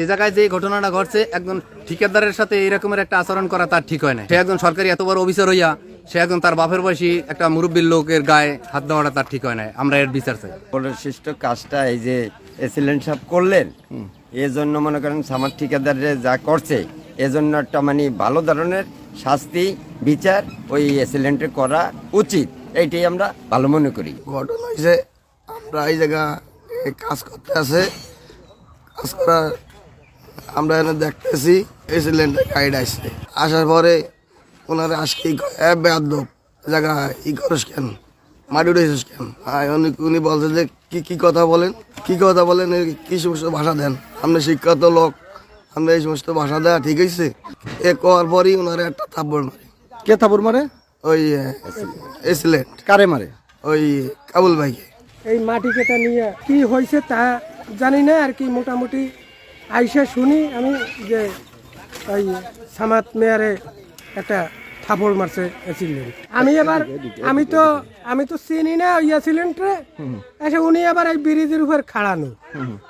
এই জায়গায় যে ঘটনাটা ঘটছে একজন ঠিকাদারের সাথে এরকমের একটা আচরণ করা তার ঠিক হয় না সে একজন সরকারি এত বড় অফিসার হইয়া সে একজন তার বাপের বয়সী একটা মুরব্বীর লোকের গায়ে হাত দেওয়াটা তার ঠিক হয় না আমরা এর বিচার চাই। পরিশিষ্ট কাজটা এই যে এসিলেন্ট সাহেব করলেন এজন্য মনে করেন সামার ঠিকাদারে যা করছে এজন্য একটা মানে ভালো ধরনের শাস্তি বিচার ওই এসিলেন্টের করা উচিত। এইটাই আমরা ভালো মনে করি। ঘটনা হয়েছে আমরা এই জায়গা কাজ করতে আছে। কাজ করা আমরা এখানে দেখতেছি এই সিলিন্ডার গাইড আসছে। আসার পরে ওনারা আজকে বেয়াদ্দ জায়গা ই করস কেন? মাটি উঠেছিস কেন? উনি উনি বলছে যে কি কি কথা বলেন? কি কথা বলেন? কি সমস্ত ভাষা দেন? আপনি শিক্ষিত লোক আপনি এই সমস্ত ভাষা দেওয়া ঠিক আছে এ করার পরই ওনারা একটা থাপ্পড় মারে। কে থাপড় মারে? ওই এসিলেন্ট কারে মারে? ওই কাবুল ভাইকে। এই মাটি কেটা নিয়ে কি হয়েছে তা জানি না আর কি মোটামুটি আইসা শুনি আমি যে ওই সামাত মেয়ারে একটা থাপড় মারছে অ্যাক্সিডেন্ট আমি এবার, আমি তো আমি তো চিনি না ওই অ্যাক্সিডেন্টে আচ্ছা উনি আবার এই ব্রিজের উপর খাড়ানো।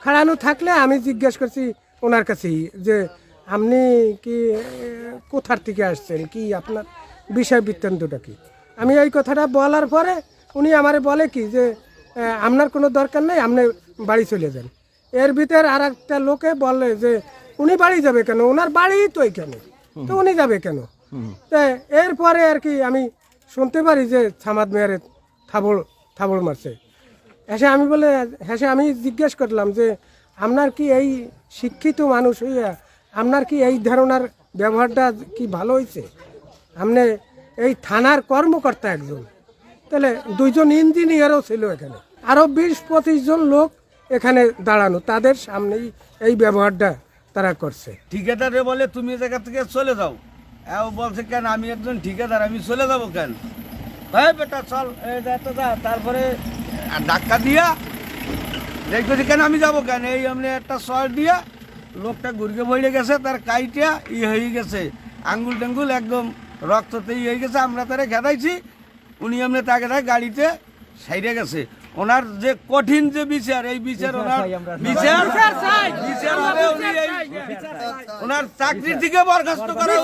খাড়ানো থাকলে আমি জিজ্ঞেস করছি ওনার কাছেই যে আপনি কি, কোথার থেকে আসছেন? কি আপনার বিষয় বৃত্তান্তটা কি? আমি এই কথাটা বলার পরে উনি আমারে বলে কি যে আপনার কোনো দরকার নেই, আপনি বাড়ি চলে যান। এর ভিতর আর একটা লোকে বলে যে উনি বাড়ি যাবে কেন? ওনার বাড়ি তো এখানে। তো উনি যাবে কেন? তা এরপরে আর কি আমি শুনতে পারি যে ছামাদ মেয়ারে থাবড় থাবড় মারছে। হেসে আমি বলে হেসে আমি জিজ্ঞেস করলাম যে আপনার কি এই শিক্ষিত মানুষ হইয়া আপনার কি এই ধারণার ব্যবহারটা কি ভালো হয়েছে আপনি এই থানার কর্মকর্তা একজন। তাহলে দুইজন ইঞ্জিনিয়ারও ছিল এখানে। আরও বিশ পঁচিশ জন লোক এখানে দাঁড়ানো, তাদের সামনেই এই ব্যবহারটা তারা করছে। ঠিকাদারে বলে, তুমি এ জায়গা থেকে চলে যাও। এও বলছে, কেন? আমি একজন ঠিকাদার, আমি চলে যাব কেন? ভাই বেটা, চল যা তারপরে ধাক্কা দিয়া দেখতেছি কেন আমি যাব কেন? এই এমনি একটা শর্ট দিয়া লোকটা ঘুরকে বইলে গেছে, তার কাইটা ই হয়ে গেছে। আঙ্গুল টাঙ্গুল একদম রক্ততে ই হয়ে গেছে। আমরা তারা খেদাইছি, উনি এমনি তাকে গাড়িতে সাইডে গেছে। ওনার যে কঠিন যে বিচার এই বিচার ওনার বিচার বিচার হবে উনি ওনার চাকরি থেকে বরখাস্ত করা।